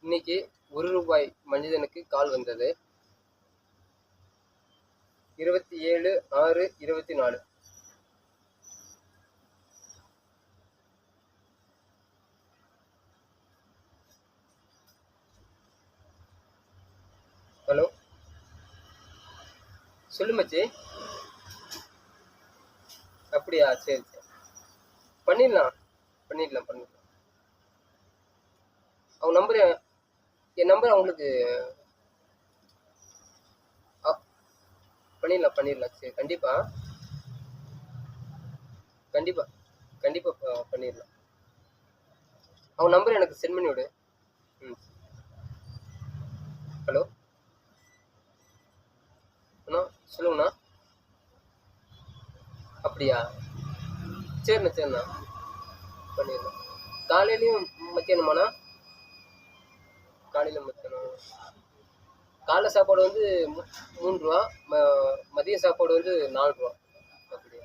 இன்னைக்கு ஒரு ரூபாய் மனிதனுக்கு கால் வந்தது. இருபத்தி ஏழு ஆறு இருபத்தி நாலு. ஹலோ? சொல்லு மச்சி. அப்படியா? சரி சரி. பண்ணிடலாம். பண்ணிடலாம் பண்ணிடலாம். அவங்க நம்பர் என் நம்பர் அவங்களுக்கு பண்ணிடலாம் பண்ணிடலாம் சரி கண்டிப்பா. கண்டிப்பா கண்டிப்பா பண்ணிடலாம். அவங்க நம்பர் எனக்கு சென்ட் பண்ணி விடு. ம். ஹலோ அண்ணா சொல்லுங்கண்ணா. அப்படியா? சரிண்ணா சரிண்ணா. பண்ணிடலாம். காலையிலையும் மத்தியானமாண்ணா? காலையில் மத்தியானம் காலை சாப்பாடு வந்து மூணு ரூபா. ம மதிய சாப்பாடு வந்து நாலு ரூபா. அப்படியா.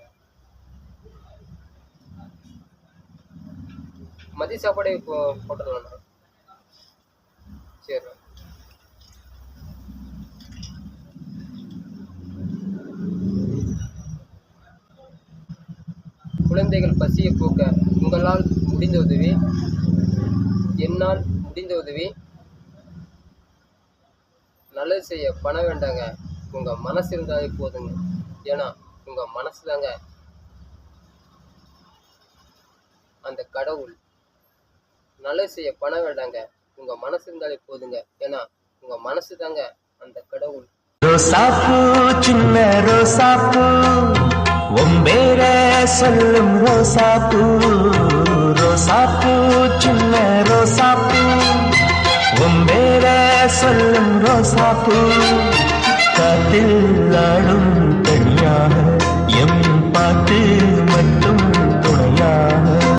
மதிய சாப்பாடே இப்போ போட்டுடலாண்ணா சரிண்ணா குழந்தைகள் பசியை போக்க உங்களால் முடிந்த உதவி என்னால் முடிந்த உதவி நல்லது செய்ய பணம் வேண்டாங்க. உங்க மனசு இருந்தாலே போதுங்க. ஏன்னா உங்க மனசு தாங்க அந்த கடவுள். நல்லது செய்ய பணம் வேண்டாங்க. உங்க மனசு இருந்தாலே போதுங்க. ஏன்னா உங்க மனசு தாங்க அந்த கடவுள். ரோசாப்பூ சின்ன ரோசாப்பூ ஒம்பேர சொல்லும் ரோசாப்பூ ரோசாப்பூ சின்ன ரோசாப்பூ ஒம்பேர சொல்லும் ரோசாப்பூ காத்தில் ஆடும்